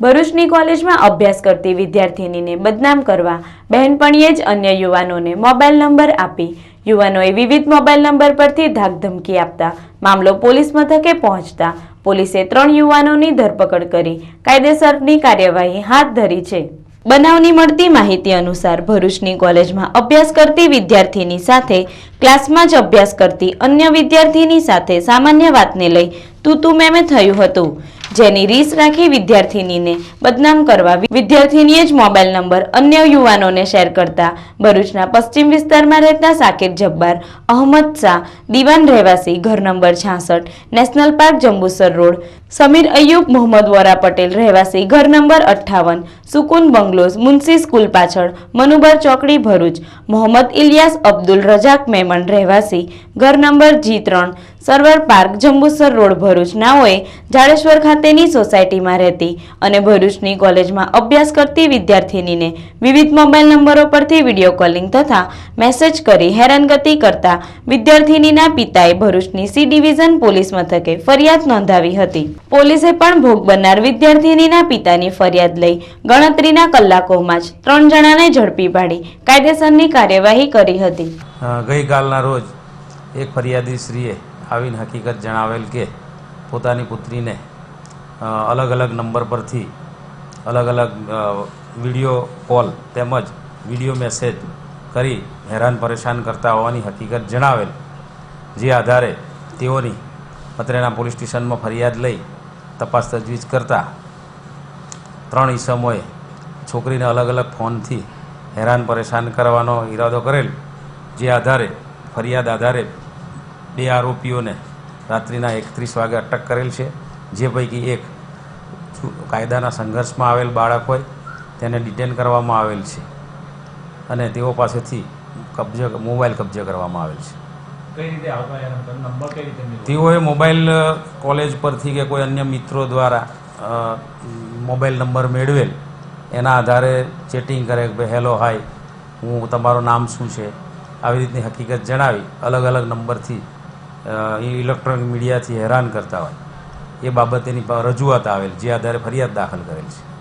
ભરૂચની કોલેજમાં અભ્યાસ કરતી વિદ્યાર્થિનીને બદનામ કરવા બહેનપણીએ જ અન્ય યુવાનોને મોબાઈલ નંબર આપી. યુવાનોએ વિવિધ મોબાઈલ નંબર પરથી ધાકધમકી આપતા મામલો પોલીસ મથકે પહોંચતા પોલીસે ત્રણ યુવાનોની ધરપકડ કરી. કાયદેસરની કાર્યવાહી હાથ ધરી છે. બનાવની મળતી માહિતી અનુસાર ભરૂચની કોલેજમાં અભ્યાસ કરતી વિદ્યાર્થીની સાથે ક્લાસમાં જ અભ્યાસ કરતી અન્ય વિદ્યાર્થીની સાથે સામાન્ય વાતને લઈ તું તું મેમે થયું હતું. જેની રીસ રાખી વિદ્યાર્થીનીને બદનામ કરવા વિદ્યાર્થીનીએ જ મોબાઈલ નંબર અન્ય યુવાનોને શેર કરતા ભરૂચના પશ્ચિમ વિસ્તારમાં રહેતા સાકેત જબ્બાર, અહમદ શાહ, દિવાન રહેવાસી, ઘર નંબર છાસઠ, national park, Jambusar road, Sameer Ayub, Mohammad Vora Patel રહેવાસી, ઘર નંબર અઠ્ઠાવન, સુકુન બંગલોઝ મુનસી સ્કૂલ પાછળ મનુબર ચોકડી, ભરૂચ, મોહમ્મદ ઇલિયાસ અબ્દુલ રજાક મેમણ રહેવાસી, ઘર નંબર જી ત્રણ સર્વર પાર્ક જંબુસર રોડ ભરૂચ નાઓએ જાડેશ્વર ખાતેની સોસાયટીમાં રહેતી અને ભરૂચની કોલેજમાં અભ્યાસ કરતી વિદ્યાર્થિનીને વિવિધ મોબાઈલ નંબરો પરથી વીડિયો કોલિંગ તથા મેસેજ કરી હેરાનગતિ કરતા વિદ્યાર્થિનીના પિતાએ ભરૂચની સી ડિવિઝન પોલીસ મથકે ફરિયાદ નોંધાવી હતી. પોલીસે પણ ભોગ બનનાર વિદ્યાર્થિનીના પિતાની ફરિયાદ લઈ ગણતરીના કલાકોમાં જ ત્રણ જણાને ઝડપી પાડી કાયદેસરની કાર્યવાહી કરી હતી. ગઈકાલના રોજ એક ફરિયાદી શ્રીએ આવીને હકીકત જણાવેલ કે પોતાની પુત્રીને અલગ અલગ નંબર પરથી અલગ અલગ વીડિયો કોલ તેમજ વીડિયો મેસેજ કરી હેરાન પરેશાન કરતા હોવાની હકીકત જણાવેલ. જે આધારે તેઓની અત્રેના પોલીસ સ્ટેશનમાં ફરિયાદ લઈ તપાસ તજવીજ કરતા ત્રણ ઈસમોએ છોકરીને અલગ અલગ ફોનથી હેરાન પરેશાન કરવાનો ઈરાદો કરેલ. જે આધારે, ફરિયાદ આધારે બે આરોપીઓને રાત્રિના એકત્રીસ વાગે અટક કરેલ છે. જે પૈકી એક કાયદાના સંઘર્ષમાં આવેલ બાળક હોય તેને ડિટેન કરવામાં આવેલ છે. અને તેઓ પાસેથી કબજે મોબાઈલ કબજે કરવામાં આવેલ છે? તેઓએ મોબાઈલ કોલેજ પરથી કે કોઈ અન્ય મિત્રો દ્વારા મોબાઈલ નંબર મેળવેલ. એના આધારે ચેટિંગ કરે કે હેલો હાય હું તમારું નામ શું છે? આવી રીતની હકીકત જણાવી અલગ અલગ નંબરથી અ, ઇલેક્ટ્રોનિક મીડિયાથી હેરાન કરતા હોય. એ બાબતેની રજૂઆત આવેલ જે આધારે ફરિયાદ દાખલ કરેલ છે.